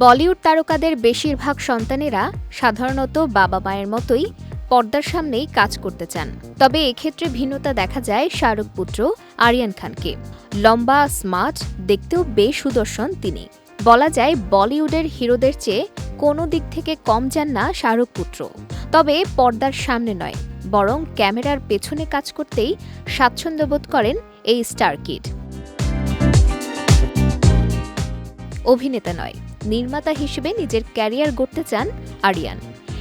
বলিউড তারকাদের বেশিরভাগ সন্তানেরা সাধারণত বাবা মায়ের মতোই পর্দার সামনেই কাজ করতে চান। তবে এক্ষেত্রে ভিন্নতা দেখা যায় শাহরুখ পুত্র আরিয়ান খানকে। লম্বা, স্মার্ট, দেখতেও বেশ সুদর্শন তিনি। বলা যায় বলিউডের হিরোদের চেয়ে কোনো দিক থেকে কম যান না শাহরুখ পুত্র। তবে পর্দার সামনে নয়, বরং ক্যামেরার পেছনে কাজ করতেই স্বাচ্ছন্দ্যবোধ করেন এই স্টার কিড। অভিনেতা নয়, নির্মাতা হিসেবে নিজের ক্যারিয়ার গড়তে চান আরিয়ান।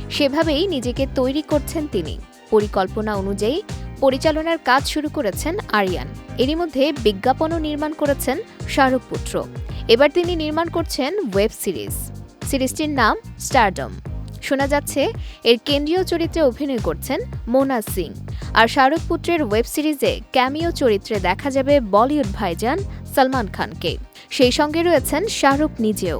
সেভাবেই নিজেকে তৈরি করছেন তিনি। পরিকল্পনা অনুযায়ী পরিচালনার কাজ শুরু করেছেন আরিয়ান। এরই মধ্যে বিজ্ঞাপনও নির্মাণ করেছেন শাহরুখ পুত্র। এবার তিনি নির্মাণ করছেন ওয়েব সিরিজ। সিরিজটির নাম স্টারডম। শোনা যাচ্ছে, এর কেন্দ্রীয় চরিত্রে অভিনয় করছেন মোনা সিং। আর শাহরুখ পুত্রের ওয়েব সিরিজে ক্যামিও চরিত্রে দেখা যাবে বলিউড ভাইজান সলমান খানকে। সেই সঙ্গে রয়েছেন শাহরুখ নিজেও।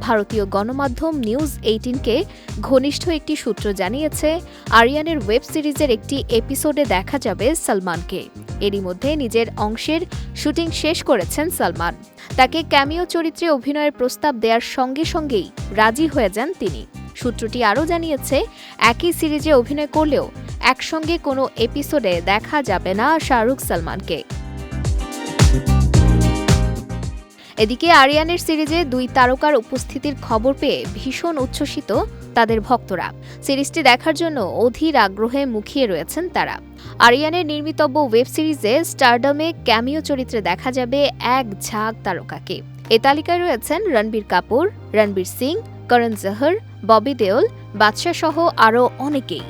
ভারতীয় গণমাধ্যম নিউজ এইটিনকে ঘনিষ্ঠ একটি সূত্র জানিয়েছে, আরিয়ানের ওয়েব সিরিজের একটি এপিসোডে দেখা যাবে সালমানকে। এরই মধ্যে নিজের অংশের শুটিং শেষ করেছেন সালমান। তাকে ক্যামিও চরিত্রে অভিনয়ের প্রস্তাব দেওয়ার সঙ্গে সঙ্গেই রাজি হয়ে যান তিনি। সূত্রটি আরও জানিয়েছে, একই সিরিজে অভিনয় করলেও একসঙ্গে কোনো এপিসোডে দেখা যাবে না শাহরুখ সালমানকে। এদিকে আরিয়ানের সিরিজে দুই তারকার উপস্থিতির খবর পেয়ে ভীষণ উচ্ছ্বসিত তাদের ভক্তরা। সিরিজটি দেখার জন্য অধীর আগ্রহে মুখিয়ে রয়েছেন তারা। আরিয়ানের নির্মিতব্য ওয়েব সিরিজে স্টারডমে ক্যামিও চরিত্রে দেখা যাবে এক ঝাঁক তারকাকে। এ তালিকায় রয়েছেন রণবীর কাপুর, রণবীর সিং, করণ জহর, ববি দেওল বাদশাহ সহ আরও অনেকেই।